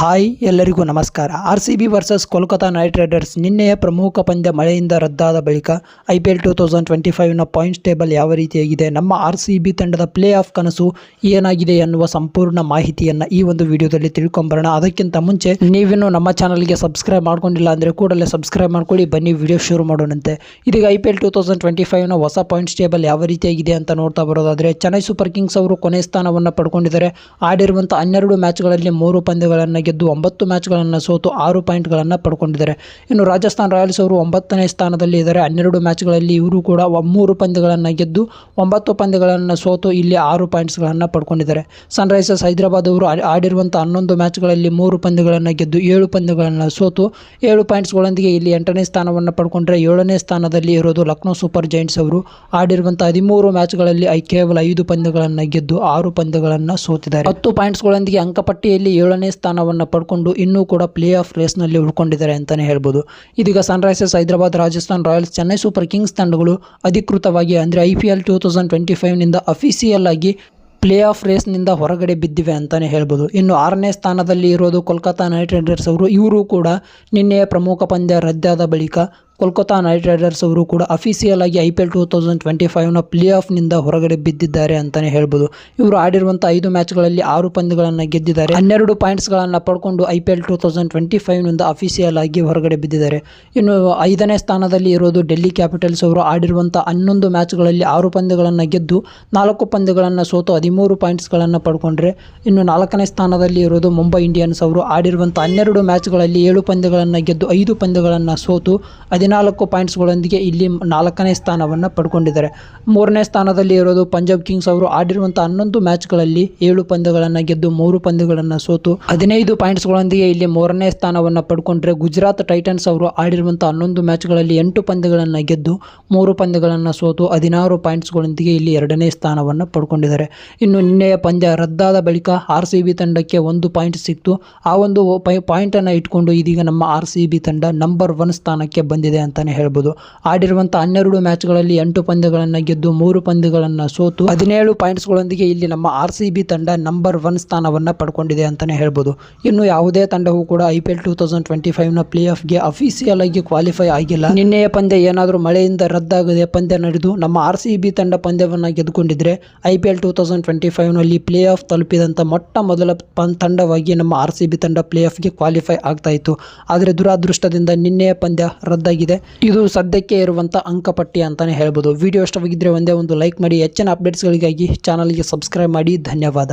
Hi, ಎಲ್ಲರಿಗೂ ನಮಸ್ಕಾರ. R C B versus Kolkata knight riders ನಿನ್ನೆಯ ಪ್ರಮುಖ ಪಂದ್ಯ ಮಳೆಯಿಂದ ರದ್ದಾದ ಬಳಿಕ I P L two thousand twenty ಫೈವ್ನ points table ಯಾವ ರೀತಿಯಾಗಿದೆ? ನಮ್ಮ ಆರ್ ಸಿ ಬಿ ತಂಡದ ಪ್ಲೇ ಆಫ್ ಕನಸು ಏನಾಗಿದೆ ಎನ್ನುವ ಸಂಪೂರ್ಣ ಮಾಹಿತಿಯನ್ನು ಈ ಒಂದು ವಿಡಿಯೋದಲ್ಲಿ ತಿಳ್ಕೊಂಬರೋಣ. ಅದಕ್ಕಿಂತ ಮುಂಚೆ ನೀವಿನ್ನು ನಮ್ಮ ಚಾನಲ್ಗೆ ಸಬ್ಸ್ಕ್ರೈಬ್ ಮಾಡ್ಕೊಂಡಿಲ್ಲ ಅಂದರೆ ಕೂಡಲೇ ಸಬ್ಸ್ಕ್ರೈಬ್ ಮಾಡ್ಕೊಳ್ಳಿ. ಬನ್ನಿ, ವಿಡಿಯೋ ಶುರು ಮಾಡೋಣಂತೆ. ಇದೀಗ I P L two thousand twenty ಫೈವ್ನ ಹೊಸ ಪಾಯಿಂಟ್ಸ್ ಟೇಬಲ್ ಯಾವ ರೀತಿಯಾಗಿದೆ ಅಂತ ನೋಡ್ತಾ ಬರೋದಾದರೆ, ಚೆನ್ನೈ ಸೂಪರ್ ಕಿಂಗ್ಸ್ ಅವರು ಕೊನೆ ಸ್ಥಾನವನ್ನು ಪಡ್ಕೊಂಡಿದ್ದಾರೆ. ಆಡಿರುವಂಥ ಹನ್ನೆರಡು ಮ್ಯಾಚ್ಗಳಲ್ಲಿ ಮೂರು ಪಂದ್ಯಗಳನ್ನು ಗೆದ್ದು ಒಂಬತ್ತು ಮ್ಯಾಚ್ಗಳನ್ನು ಸೋತು ಆರು ಪಾಯಿಂಟ್ಗಳನ್ನು ಪಡ್ಕೊಂಡಿದ್ದಾರೆ. ಇನ್ನು ರಾಜಸ್ಥಾನ್ ರಾಯಲ್ಸ್ ಅವರು ಒಂಬತ್ತನೇ ಸ್ಥಾನದಲ್ಲಿ ಇದ್ದಾರೆ. ಹನ್ನೆರಡು ಮ್ಯಾಚ್ಗಳಲ್ಲಿ ಇವರು ಕೂಡ ಮೂರು ಪಂದ್ಯಗಳನ್ನು ಗೆದ್ದು ಒಂಬತ್ತು ಪಂದ್ಯಗಳನ್ನು ಸೋತು ಇಲ್ಲಿ ಆರು ಪಾಯಿಂಟ್ಸ್ಗಳನ್ನು ಪಡ್ಕೊಂಡಿದ್ದಾರೆ. ಸನ್ರೈಸರ್ಸ್ ಹೈದರಾಬಾದ್ ಅವರು ಆಡಿರುವಂಥ ಹನ್ನೊಂದು ಮ್ಯಾಚ್ಗಳಲ್ಲಿ ಮೂರು ಪಂದ್ಯಗಳನ್ನು ಗೆದ್ದು ಏಳು ಪಂದ್ಯಗಳನ್ನು ಸೋತು ಏಳು ಪಾಯಿಂಟ್ಸ್ಗಳೊಂದಿಗೆ ಇಲ್ಲಿ ಎಂಟನೇ ಸ್ಥಾನವನ್ನು ಪಡ್ಕೊಂಡ್ರೆ ಏಳನೇ ಸ್ಥಾನದಲ್ಲಿ ಇರೋದು ಲಕ್ನೋ ಸೂಪರ್ ಜೈಂಟ್ಸ್ ಅವರು. ಆಡಿರುವಂಥ ಹದಿಮೂರು ಮ್ಯಾಚ್ಗಳಲ್ಲಿ ಕೇವಲ ಐದು ಪಂದ್ಯಗಳನ್ನು ಗೆದ್ದು ಆರು ಪಂದ್ಯಗಳನ್ನು ಸೋತಿದ್ದಾರೆ. ಹತ್ತು ಪಾಯಿಂಟ್ಸ್ಗಳೊಂದಿಗೆ ಅಂಕಪಟ್ಟಿಯಲ್ಲಿ ಏಳನೇ ಸ್ಥಾನವನ್ನು ಪಡ್ಕೊಂಡು ಇನ್ನೂ ಕೂಡ ಪ್ಲೇ ಆಫ್ ರೇಸ್ನಲ್ಲಿ ಉಳ್ಕೊಂಡಿದ್ದಾರೆ ಅಂತಲೇ ಹೇಳ್ಬೋದು. ಇದೀಗ Sunrisers Hyderabad, Rajasthan Royals, Chennai super kings ತಂಡಗಳು ಅಧಿಕೃತವಾಗಿ ಅಂದರೆ I P L two thousand twenty ಫೈವ್ನಿಂದ official ಆಗಿ ಪ್ಲೇ ಆಫ್ ರೇಸ್ನಿಂದ ಹೊರಗಡೆ ಬಿದ್ದಿವೆ ಅಂತಲೇ ಹೇಳ್ಬೋದು. ಇನ್ನು ಆರನೇ ಸ್ಥಾನದಲ್ಲಿ ಇರೋದು ಕೋಲ್ಕತ್ತಾ ನೈಟ್ ರೈಡರ್ಸ್ ಅವರು. ಇವರು ಕೂಡ ನಿನ್ನೆಯ ಪ್ರಮುಖ ಪಂದ್ಯ ರದ್ದಾದ ಬಳಿಕ ಕೋಲ್ಕತಾ ನೈಟ್ ರೈಡರ್ಸ್ ಅವರು ಕೂಡ ಅಫಿಸಿಯಲ್ ಆಗಿ I P L two thousand twenty ಫೈವ್ನ play ಆಫ್ನಿಂದ ಹೊರಗಡೆ ಬಿದ್ದಿದ್ದಾರೆ ಅಂತಲೇ ಹೇಳ್ಬೋದು. ಇವರು ಆಡಿರುವಂಥ ಐದು ಮ್ಯಾಚ್ಗಳಲ್ಲಿ ಆರು ಪಂದ್ಯಗಳನ್ನು ಗೆದ್ದಿದ್ದಾರೆ. ಹನ್ನೆರಡು ಪಾಯಿಂಟ್ಸ್ಗಳನ್ನು ಪಡ್ಕೊಂಡು I P L two thousand twenty ಫೈವ್ನಿಂದ official ಆಗಿ ಹೊರಗಡೆ ಬಿದ್ದಿದ್ದಾರೆ. ಇನ್ನು ಐದನೇ ಸ್ಥಾನದಲ್ಲಿ ಇರೋದು ಡೆಲ್ಲಿ ಕ್ಯಾಪಿಟಲ್ಸ್ ಅವರು ಆಡಿರುವಂಥ ಹನ್ನೊಂದು ಮ್ಯಾಚ್ಗಳಲ್ಲಿ ಆರು ಪಂದ್ಯಗಳನ್ನು ಗೆದ್ದು ನಾಲ್ಕು ಪಂದ್ಯಗಳನ್ನು ಸೋತು ಹದಿಮೂರು ಪಾಯಿಂಟ್ಸ್ಗಳನ್ನು ಪಡ್ಕೊಂಡ್ರೆ ಇನ್ನು ನಾಲ್ಕನೇ ಸ್ಥಾನದಲ್ಲಿ ಇರೋದು ಮುಂಬೈ ಇಂಡಿಯನ್ಸ್ ಅವರು ಆಡಿರುವಂಥ ಹನ್ನೆರಡು ಮ್ಯಾಚ್ಗಳಲ್ಲಿ ಏಳು ಪಂದ್ಯಗಳನ್ನು ಗೆದ್ದು ಐದು ಪಂದ್ಯಗಳನ್ನು ಸೋತು ಹದಿನಾಲ್ಕು ಪಾಯಿಂಟ್ಸ್ಗಳೊಂದಿಗೆ ಇಲ್ಲಿ ನಾಲ್ಕನೇ ಸ್ಥಾನವನ್ನು ಪಡ್ಕೊಂಡಿದ್ದಾರೆ. ಮೂರನೇ ಸ್ಥಾನದಲ್ಲಿ ಇರೋದು ಪಂಜಾಬ್ ಕಿಂಗ್ಸ್ ಅವರು ಆಡಿರುವಂಥ ಹನ್ನೊಂದು ಮ್ಯಾಚ್ಗಳಲ್ಲಿ ಏಳು ಪಂದ್ಯಗಳನ್ನು ಗೆದ್ದು ಮೂರು ಪಂದ್ಯಗಳನ್ನು ಸೋತು, ಹದಿನೈದು ಪಾಯಿಂಟ್ಸ್ಗಳೊಂದಿಗೆ ಇಲ್ಲಿ ಮೂರನೇ ಸ್ಥಾನವನ್ನು ಪಡ್ಕೊಂಡ್ರೆ ಗುಜರಾತ್ ಟೈಟನ್ಸ್ ಅವರು ಆಡಿರುವಂಥ ಹನ್ನೊಂದು ಮ್ಯಾಚ್ಗಳಲ್ಲಿ ಎಂಟು ಪಂದ್ಯಗಳನ್ನು ಗೆದ್ದು ಮೂರು ಪಂದ್ಯಗಳನ್ನು ಸೋತು, ಹದಿನಾರು ಪಾಯಿಂಟ್ಸ್ಗಳೊಂದಿಗೆ ಇಲ್ಲಿ ಎರಡನೇ ಸ್ಥಾನವನ್ನು ಪಡ್ಕೊಂಡಿದ್ದಾರೆ. ಇನ್ನು ನಿನ್ನೆಯ ಪಂದ್ಯ ರದ್ದಾದ ಬಳಿಕ ಆರ್ ತಂಡಕ್ಕೆ ಒಂದು ಪಾಯಿಂಟ್ ಸಿಕ್ತು. ಆ ಒಂದು ಪಾಯಿಂಟನ್ನು ಇಟ್ಕೊಂಡು ಇದೀಗ ನಮ್ಮ ಆರ್ ತಂಡ ನಂಬರ್ ಒನ್ ಸ್ಥಾನಕ್ಕೆ ಬಂದಿದೆ. ಅಂತಲೇ ಹೇಳ್ಬೋದು. ಆಡಿರುವಂಥ ಹನ್ನೆರಡು ಮ್ಯಾಚ್ಗಳಲ್ಲಿ ಎಂಟು ಪಂದ್ಯಗಳನ್ನು ಗೆದ್ದು ಮೂರು ಪಂದ್ಯಗಳನ್ನು ಸೋತು ಹದಿನೇಳು ಪಾಯಿಂಟ್ಸ್ಗಳೊಂದಿಗೆ ಇಲ್ಲಿ ನಮ್ಮ ಆರ್ ಸಿ ಬಿ ತಂಡ ನಂಬರ್ ಒನ್ ಸ್ಥಾನವನ್ನು ಪಡ್ಕೊಂಡಿದೆ ಅಂತಲೇ ಹೇಳ್ಬೋದು. ಇನ್ನು ಯಾವುದೇ ತಂಡವೂ ಕೂಡ I P L two thousand twenty ಫೈವ್ನ play ಆಫ್ಗೆ ಅಫಿಸಿಯಲ್ ಆಗಿ ಕ್ವಾಲಿಫೈ ಆಗಿಲ್ಲ. ನಿನ್ನೆಯ ಪಂದ್ಯ ಏನಾದರೂ ಮಳೆಯಿಂದ ರದ್ದಾಗದೆ ಪಂದ್ಯ ನಡೆದು ನಮ್ಮ ಆರ್ ಸಿ ಬಿ ತಂಡ ಪಂದ್ಯವನ್ನು ಗೆದ್ದುಕೊಂಡಿದ್ರೆ I P L two thousand twenty ಫೈವ್ನಲ್ಲಿ play off ತಲುಪಿದಂಥ ಮೊಟ್ಟ ಮೊದಲ ತಂಡವಾಗಿ ನಮ್ಮ ಆರ್ ಸಿ ಬಿ ತಂಡ ಪ್ಲೇ ಆಫ್ಗೆ ಕ್ವಾಲಿಫೈ ಆಗ್ತಾ ಇತ್ತು. ಆದರೆ ದುರಾದೃಷ್ಟದಿಂದ ನಿನ್ನೆಯ ಪಂದ್ಯ ರದ್ದಾಗಿದೆ ಇದು ಸದ್ಯಕ್ಕೆ ಇರುವಂಥ ಅಂಕಪಟ್ಟಿ ಅಂತಾನೆ ಹೇಳ್ಬೋದು. ವಿಡಿಯೋ ಇಷ್ಟವಾಗಿದ್ದರೆ ಒಂದೇ ಒಂದು ಲೈಕ್ ಮಾಡಿ, ಹೆಚ್ಚಿನ ಅಪ್ಡೇಟ್ಸ್ಗಳಿಗಾಗಿ ಚಾನಲ್ಗೆ ಸಬ್ಸ್ಕ್ರೈಬ್ ಮಾಡಿ. ಧನ್ಯವಾದ.